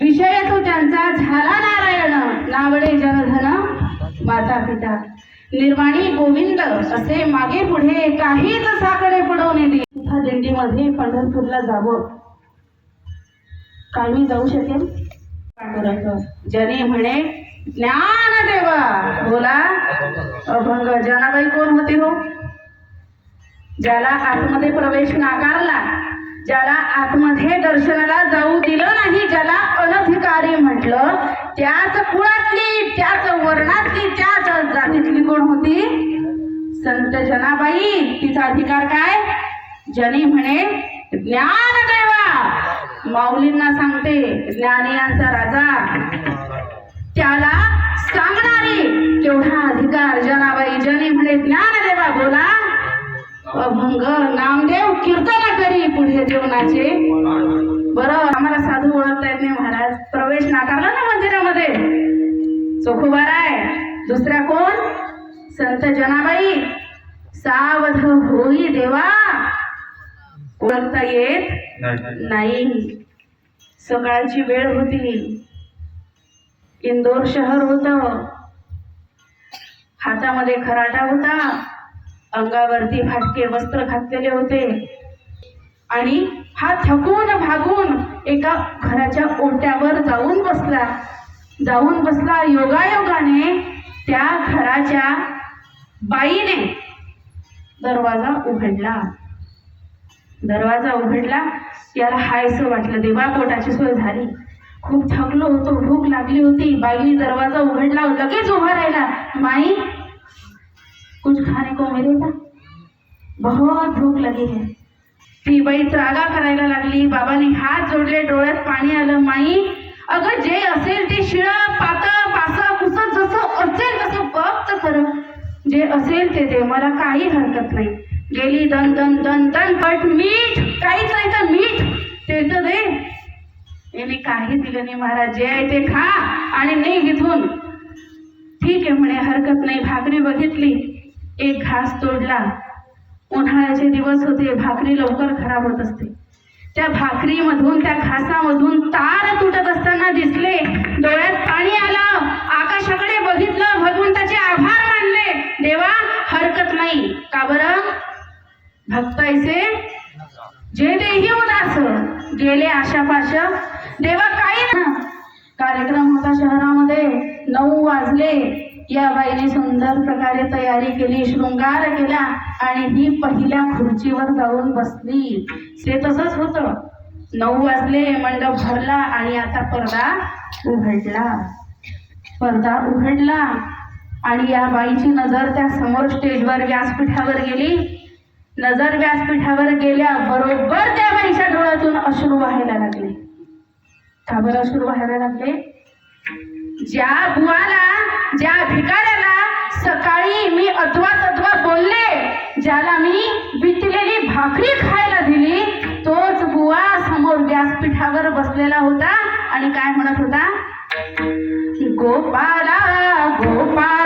विषय तो त्यांचा झाला नारायण नावडे जनधन माता पिता निर्वाणी गोविंद असे मागे पुढे काहीच साकडे पडवणे दे दिंडीमध्ये पंढरपूरला जावं. काय मी जाऊ शकेल पांडुरंग जनी म्हणे ज्ञान देवा बोला अभंग. जनाबाई कोण होते हो? ज्याला आतमध्ये प्रवेश नाकारला ज्याला आतमध्ये दर्शन जाऊ दिलं नाही ज्याला अनधिकारी म्हटलं त्याच कुळातली त्याच वर्णातली त्याच जातीतली कोण होती संत जनाबाई तिचा अधिकार काय? जनी म्हणे ज्ञान देवा माऊलींना सांगते ज्ञानियांचा राजा. त्याला सांगणारी केवढा अधिकार जनाबाई जनी म्हणे ज्ञान देवा बोला. अभंग नामदेव कीर्तन करी पुढे जेवणाचे. बर आम्हाला साधू ओळखता येत नाही महाराज. प्रवेश नाकारला ना मंदिरामध्ये? चोखोबार आहे दुसऱ्या कोण? संत जनाबाई सावध होई देवा. ओळखता येत नाही. सकाळची वेळ होती. इंदोर शहर होत. हातामध्ये खराटा होता. अंगावरती फाटके वस्त्र घातलेले होते. आणि हा थकून भागून एका घराच्या ओट्यावर जाऊन बसला. जाऊन बसला योगायोगाने त्या घराच्या बाईने दरवाजा उघडला. दरवाजा उघडला याला हायसं वाटलं. देवा पोटाची सोय झाली. खूप थकलो होतो भूक लागली होती. बाईने दरवाजा उघडला लगेच उभा राहिला. माई कुछ खाने को मिलेगा बहुत भूक लगी है. ती बाई त्रागा करायला लागली. बाबांनी हात जोडले डोळ्यात पाणी आलं. माई अगं जे असेल ते शिळ पात जे असेल ते दे मला काही हरकत नाही. गेली दन दन दन दन बट मीठ काहीच नाही तर मीठ ते तर दे. याने काही दिलं नाही महाराज जे आहे ते खा आणि नाही घेऊन ठीक आहे म्हणे हरकत नाही भाकरी बघितली. एक घास तोडला. उन्हाळ्याचे दिवस होते भाकरी लवकर खराब होत असते. त्या भाकरीमधून त्या घासामधून तार तुटत असताना दिसले. डोळ्यात पाणी आलं. आकाशाकडे बघितलं. भगवंताचे आभार मानले. देवा हरकत नाही. का बरं? भक्त ऐसे? जे देही उदास. गेले आशापाश. देवा काही ना. कार्यक्रम होता शहरामध्ये. नऊ वाजले. या बाईने सुंदर प्रकारे तयारी केली शृंगार केला आणि ही पहिल्या खुर्चीवर जाऊन बसली. ते तसंच होतं. नऊ वाजले मंडप भरला आणि आता पडदा उघडला. पडदा उघडला. आणि या बाईची नजर त्या समोर स्टेजवर व्यासपीठावर गेली. नजर व्यासपीठावर गेल्या बरोबर त्या बाईच्या डोळ्यातून अश्रू व्हायला लागले. का बरं अश्रू व्हायला लागले? ज्या बुवाला ज्या भिकाऱ्याला सकाळी मी अथवा तत्वा बोलले ज्याला मी विटलेली भाकरी खायला दिली तोच बुवा समोर व्यासपीठावर बसलेला होता आणि काय म्हणत होता? गोपाला गोपाल